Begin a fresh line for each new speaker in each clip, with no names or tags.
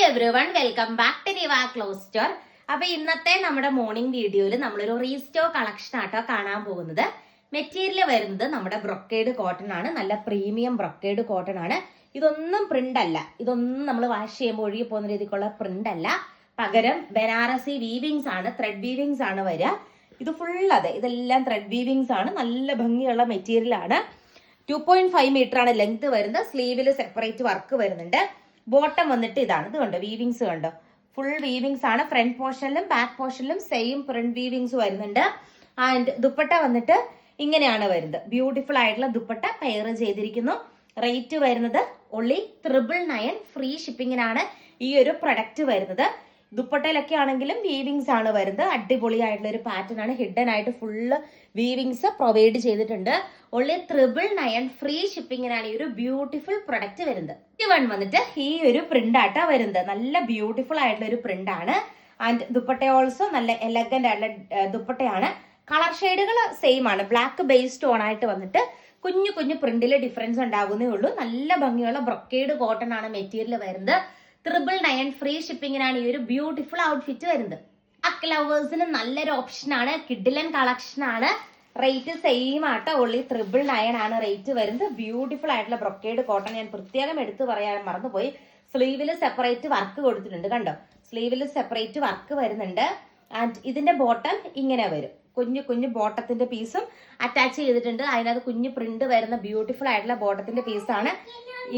Hi welcome back to Niva clothes store അപ്പൊ ഇന്നത്തെ നമ്മുടെ മോർണിംഗ് വീഡിയോയിൽ നമ്മളൊരു റീസ്റ്റോ കളക്ഷൻ ആട്ടോ കാണാൻ പോകുന്നത്. മെറ്റീരിയൽ വരുന്നത് നമ്മുടെ ബ്രൊക്കേഡ് കോട്ടൺ ആണ്. നല്ല പ്രീമിയം ബ്രൊക്കേഡ് കോട്ടൺ ആണ്. ഇതൊന്നും പ്രിന്റ് അല്ല. ഇതൊന്നും നമ്മൾ വാഷ് ചെയ്യുമ്പോൾ ഒഴുകി പോകുന്ന രീതിക്കുള്ള പ്രിന്റ് അല്ല. പകരം ബനാറസി വീവിങ്സ് ആണ് ത്രെഡ് വീവിങ്സ് ആണ് വരിക. ഇത് ഫുൾ അതെ. ഇതെല്ലാം ത്രെഡ് വീവിങ്സ് ആണ്. നല്ല ഭംഗിയുള്ള മെറ്റീരിയൽ ആണ്. ടു പോയിന്റ് ഫൈവ് മീറ്റർ ആണ് ലെങ്ത് വരുന്നത്. സ്ലീവിൽ സെപ്പറേറ്റ് വർക്ക് വരുന്നുണ്ട്. ബോട്ടം വന്നിട്ട് ഇതാണ്. ഇത് കണ്ടോ? വീവിങ്സ് കണ്ടോ? ഫുൾ വീവിങ്സ് ആണ്. ഫ്രണ്ട് പോർഷനിലും ബാക്ക് പോർഷനിലും സെയിം ഫ്രണ്ട് വീവിങ്സ് വരുന്നുണ്ട്. ആൻഡ് ദുപ്പട്ട വന്നിട്ട് ഇങ്ങനെയാണ് വരുന്നത്. ബ്യൂട്ടിഫുൾ ആയിട്ടുള്ള ദുപ്പട്ട പെയർ ചെയ്തിരിക്കുന്നു. റേറ്റ് വരുന്നത് ഒള്ളി ത്രിബിൾ നയൻ ഫ്രീ ഷിപ്പിങ്ങിനാണ് ഈ ഒരു പ്രൊഡക്റ്റ് വരുന്നത്. ദുപ്പട്ടയിലൊക്കെ ആണെങ്കിലും വീവിങ്സ് ആണ് വരുന്നത്. അടിപൊളിയായിട്ടുള്ള ഒരു പാറ്റേൺ ആണ്. ഹിഡൻ ആയിട്ട് ഫുള്ള് വീവിങ്സ് പ്രൊവൈഡ് ചെയ്തിട്ടുണ്ട്. ഉള്ളി ത്രിബിൾ നയൻ ഫ്രീ ഷിപ്പിങ്ങിനാണ് ഈ ഒരു ബ്യൂട്ടിഫുൾ പ്രൊഡക്റ്റ് വരുന്നത്. വൺ വന്നിട്ട് ഈ ഒരു പ്രിന്റ് ആട്ടാ വരുന്നത്. നല്ല ബ്യൂട്ടിഫുൾ ആയിട്ടുള്ള ഒരു പ്രിന്റ് ആണ്. ആൻഡ് ദുപ്പട്ട ഓൾസോ നല്ല എലഗന്റ് ആയിട്ടുള്ള ദുപ്പട്ടയാണ്. കളർ ഷെയ്ഡുകൾ സെയിം ആണ്. ബ്ലാക്ക് ബേസ്ഡ് ഓൺ ആയിട്ട് വന്നിട്ട് കുഞ്ഞു കുഞ്ഞു പ്രിന്റിൽ ഡിഫറൻസ് ഉണ്ടാകുന്നേ ഉള്ളൂ. നല്ല ഭംഗിയുള്ള ബ്രൊക്കേഡ് കോട്ടൺ ആണ് മെറ്റീരിയൽ വരുന്നത്. ത്രിബിൾ നയൻ ഫ്രീ ഷിപ്പിങ്ങിനാണ് ഈ ഒരു ബ്യൂട്ടിഫുൾ ഔട്ട്ഫിറ്റ് വരുന്നത്. അക്ക് ലവേഴ്സിന് നല്ലൊരു ഓപ്ഷൻ ആണ്. കിഡിലൻ കളക്ഷൻ ആണ്. റേറ്റ് സെയിം ആട്ടോ. ഉള്ളി ട്രിപ്പിൾ നയൻ ആണ് റേറ്റ് വരുന്നത്. ബ്യൂട്ടിഫുൾ ആയിട്ടുള്ള ബ്രൊക്കേഡ് കോട്ടൺ ഞാൻ പ്രത്യേകം എടുത്തു പറയാൻ മറന്നുപോയി. സ്ലീവിൽ സെപ്പറേറ്റ് വർക്ക് കൊടുത്തിട്ടുണ്ട്. കണ്ടോ? സ്ലീവിൽ സെപ്പറേറ്റ് വർക്ക് വരുന്നുണ്ട്. ആൻഡ് ഇതിന്റെ ബോട്ടം ഇങ്ങനെ വരും. കുഞ്ഞു കുഞ്ഞു ബോട്ടത്തിന്റെ പീസും അറ്റാച്ച് ചെയ്തിട്ടുണ്ട്. അതിനകത്ത് കുഞ്ഞു പ്രിന്റ് വരുന്ന ബ്യൂട്ടിഫുൾ ആയിട്ടുള്ള ബോട്ടത്തിന്റെ പീസാണ്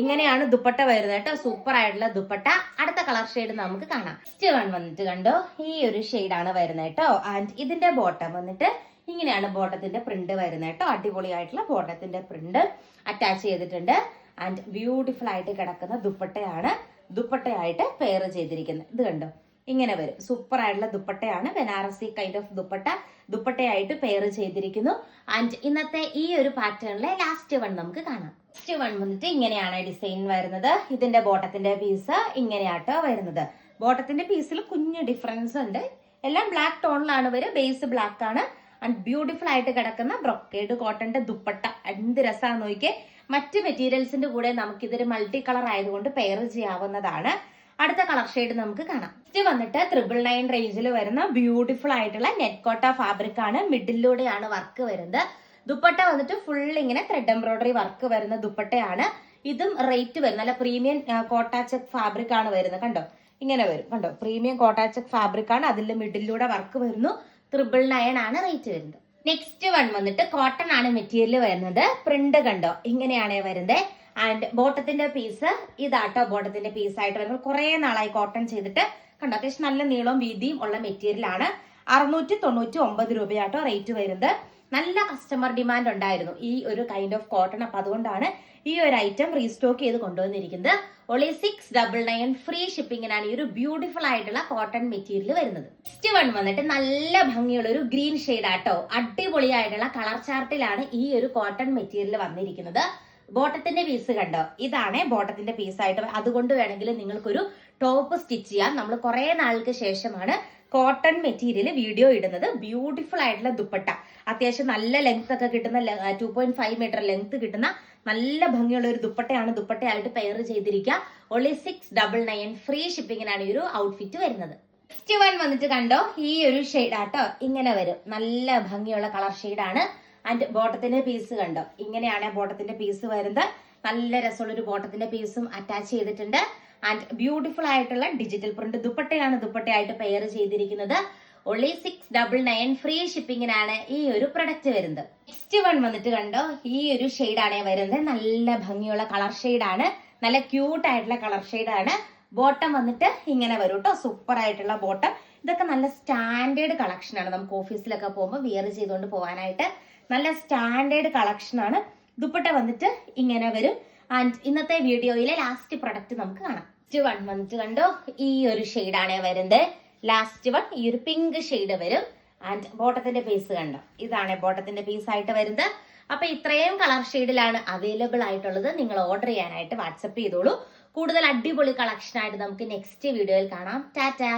ഇങ്ങനെയാണ് ദുപ്പട്ട വരുന്നത് കേട്ടോ. സൂപ്പർ ആയിട്ടുള്ള ദുപ്പട്ട. അടുത്ത കളർ ഷെയ്ഡ് നമുക്ക് കാണാം. നെക്സ്റ്റ് വൺ വന്നിട്ട് കണ്ടോ? ഈ ഒരു ആണ് വരുന്നത് കേട്ടോ. ആൻഡ് ഇതിന്റെ ബോട്ടം വന്നിട്ട് ഇങ്ങനെയാണ് ബോട്ടത്തിന്റെ പ്രിന്റ് വരുന്നത് കേട്ടോ. അടിപൊളിയായിട്ടുള്ള ബോട്ടത്തിന്റെ പ്രിന്റ് അറ്റാച്ച് ചെയ്തിട്ടുണ്ട്. ആൻഡ് ബ്യൂട്ടിഫുൾ ആയിട്ട് കിടക്കുന്ന ദുപ്പട്ടയാണ് ദുപ്പട്ടയായിട്ട് പെയർ ചെയ്തിരിക്കുന്നത്. ഇത് കണ്ടോ? ഇങ്ങനെ വരും. സൂപ്പർ ആയിട്ടുള്ള ദുപ്പട്ടയാണ്. Banarasi kind of dupatta. ദുപ്പട്ടയായിട്ട് pair ചെയ്തിരിക്കുന്നു. ആൻഡ് ഇന്നത്തെ ഈ ഒരു പാറ്റേണിലെ ലാസ്റ്റ് വൺ നമുക്ക് കാണാം. ലാസ്റ്റ് വൺ വന്നിട്ട് ഇങ്ങനെയാണ് ഡിസൈൻ വരുന്നത്. ഇതിന്റെ ബോട്ടത്തിന്റെ പീസ് ഇങ്ങനെയാട്ടോ വരുന്നത്. ബോട്ടത്തിന്റെ പീസിൽ കുഞ്ഞു ഡിഫറൻസ് ഉണ്ട്. എല്ലാം ബ്ലാക്ക് ടോണിലാണ് വരും ബേസ് ബ്ലാക്ക് ആണ്. ആൻഡ് ബ്യൂട്ടിഫുൾ ആയിട്ട് കിടക്കുന്ന ബ്രൊക്കേഡ് കോട്ടന്റെ ദുപ്പട്ട. എന്ത് രസമാണെന്ന് നോക്കിയേ. മറ്റ് മെറ്റീരിയൽസിന്റെ കൂടെ നമുക്കിതൊരു മൾട്ടി കളർ ആയതുകൊണ്ട് പെയർ ചെയ്യാവുന്നതാണ്. അടുത്ത കളർ ഷെയ്ഡ് നമുക്ക് കാണാം. നെക്സ്റ്റ് വന്നിട്ട് ത്രിബിൾ നയൻ റേഞ്ചിൽ വരുന്ന ബ്യൂട്ടിഫുൾ ആയിട്ടുള്ള നെറ്റ് കോട്ട ഫാബ്രിക് ആണ്. മിഡിലൂടെയാണ് വർക്ക് വരുന്നത്. ദുപ്പട്ട വന്നിട്ട് ഫുൾ ഇങ്ങനെ ത്രെഡ് എംബ്രോയിഡറി വർക്ക് വരുന്ന ദുപ്പട്ടയാണ്. ഇതും റേറ്റ് വരും. നല്ല പ്രീമിയം കോട്ടാച്ചക് ഫാബ്രിക് ആണ് വരുന്നത്. കണ്ടോ? ഇങ്ങനെ വരും. കണ്ടോ? പ്രീമിയം കോട്ടാച്ചക് ഫാബ്രിക് ആണ്. അതിൽ മിഡിലൂടെ വർക്ക് വരുന്നു. ത്രിബിൾ നയൻ ആണ് റേറ്റ് വരുന്നത്. നെക്സ്റ്റ് വൺ വന്നിട്ട് കോട്ടൺ ആണ് മെറ്റീരിയൽ വരുന്നത്. പ്രിന്റ് കണ്ടോ? ഇങ്ങനെയാണ് വരുന്നത് ആൻഡ് ബോട്ടത്തിന്റെ പീസ് ഇതാട്ടോ ബോട്ടത്തിന്റെ പീസ് ആയിട്ട് വരുന്നത് കുറെ നാളായി കോട്ടൺ ചെയ്തിട്ട് കണ്ടോ അത്യാവശ്യം നല്ല നീളവും വീതിയും ഉള്ള മെറ്റീരിയൽ ആണ്. അറുന്നൂറ്റി തൊണ്ണൂറ്റി ഒമ്പത് രൂപയാട്ടോ റേറ്റ് വരുന്നത്. നല്ല കസ്റ്റമർ ഡിമാൻഡ് ഉണ്ടായിരുന്നു ഈ ഒരു കൈൻഡ് ഓഫ് കോട്ടൺ അപ്പൊ അതുകൊണ്ടാണ് ഈ ഒരു ഐറ്റം റീസ്റ്റോക്ക് ചെയ്ത് കൊണ്ടുവന്നിരിക്കുന്നത്. Only six double nine free ഷിപ്പിങ്ങിനാണ് ഈ ഒരു ബ്യൂട്ടിഫുൾ ആയിട്ടുള്ള കോട്ടൺ മെറ്റീരിയൽ വരുന്നത്. നെക്സ്റ്റ് വൺ വന്നിട്ട് നല്ല ഭംഗിയുള്ള ഒരു ഗ്രീൻ ഷെയ്ഡ് ആട്ടോ. അടിപൊളിയായിട്ടുള്ള കളർ ചാർട്ടിലാണ് ഈ ഒരു കോട്ടൺ മെറ്റീരിയൽ വന്നിരിക്കുന്നത്. ബോട്ടത്തിന്റെ പീസ് കണ്ടോ? ഇതാണ് ബോട്ടത്തിന്റെ പീസ് ആയിട്ട് അതുകൊണ്ട് വേണമെങ്കിൽ നിങ്ങൾക്കൊരു ടോപ്പ് സ്റ്റിച്ച് ചെയ്യാം. നമ്മൾ കുറെ നാൾക്ക് ശേഷമാണ് കോട്ടൺ മെറ്റീരിയൽ വീഡിയോ ഇടുന്നത്. ബ്യൂട്ടിഫുൾ ആയിട്ടുള്ള ദുപ്പട്ട. അത്യാവശ്യം നല്ല ലെങ്ത് ഒക്കെ കിട്ടുന്ന two point five metre length കിട്ടുന്ന നല്ല ഭംഗിയുള്ള ഒരു ദുപ്പട്ടയാണ് ദുപ്പട്ടയായിട്ട് പെയർ ചെയ്തിരിക്കുക. Only six double nine free ഷിപ്പിങ്ങിനാണ് ഈ ഒരു ഔട്ട്ഫിറ്റ് വരുന്നത്. നെക്സ്റ്റ് വൺ വന്നിട്ട് കണ്ടോ? ഈ ഒരു ഷെയ്ഡ് ആട്ടോ. ഇങ്ങനെ വരും. നല്ല ഭംഗിയുള്ള കളർ ഷെയ്ഡാണ് ആൻഡ് ബോട്ടത്തിന്റെ പീസ് കണ്ടോ? ഇങ്ങനെയാണ് ബോട്ടത്തിന്റെ പീസ് വരുന്നത്. നല്ല രസമുള്ള ഒരു ബോട്ടത്തിന്റെ പീസും അറ്റാച്ച് ചെയ്തിട്ടുണ്ട്. ആൻഡ് ബ്യൂട്ടിഫുൾ ആയിട്ടുള്ള ഡിജിറ്റൽ പ്രിന്റ് ദുപ്പട്ടയാണ് ദുപ്പട്ടയായിട്ട് പെയർ ചെയ്തിരിക്കുന്നത്. Only six double nine free ഷിപ്പിങ്ങിനാണ് ഈ ഒരു പ്രൊഡക്റ്റ് വരുന്നത്. നെക്സ്റ്റ് വൺ വന്നിട്ട് കണ്ടോ? ഈ ഒരു ഷെയ്ഡാണ് വരുന്നത്. നല്ല ഭംഗിയുള്ള കളർ ഷെയ്ഡാണ് നല്ല ക്യൂട്ട് ആയിട്ടുള്ള കളർ ഷെയ്ഡാണ് ബോട്ടം വന്നിട്ട് ഇങ്ങനെ വരും കേട്ടോ സൂപ്പർ ആയിട്ടുള്ള ബോട്ടം. ഇതൊക്കെ നല്ല സ്റ്റാൻഡേർഡ് കളക്ഷനാണ് നമുക്ക് ഓഫീസിലൊക്കെ പോകുമ്പോൾ വിയർ ചെയ്തുകൊണ്ട് പോകാനായിട്ട് നല്ല സ്റ്റാൻഡേർഡ് കളക്ഷനാണ് ദുപ്പട്ട വന്നിട്ട് ഇങ്ങനെ വരും. ആൻഡ് ഇന്നത്തെ വീഡിയോയിലെ ലാസ്റ്റ് പ്രൊഡക്റ്റ് നമുക്ക് കാണാം. വൺ വന്നിട്ട് കണ്ടോ? ഈ ഒരു ഷെയ്ഡാണ് വരുന്നത്. ലാസ്റ്റ് വൺ ഈ ഒരു പിങ്ക് ഷെയ്ഡ് വരും. ആൻഡ് ബോട്ടത്തിന്റെ പീസ് കണ്ടോ? ഇതാണ് ബോട്ടത്തിന്റെ പീസ് ആയിട്ട് വരുന്നത്. അപ്പൊ ഇത്രയും കളർ ഷെയ്ഡിലാണ് അവൈലബിൾ ആയിട്ടുള്ളത്. നിങ്ങൾ ഓർഡർ ചെയ്യാനായിട്ട് വാട്സപ്പ് ചെയ്തോളൂ. കൂടുതൽ അടിപൊളി കളക്ഷൻ ആയിട്ട് നമുക്ക് നെക്സ്റ്റ് വീഡിയോയിൽ കാണാം. ടാറ്റാ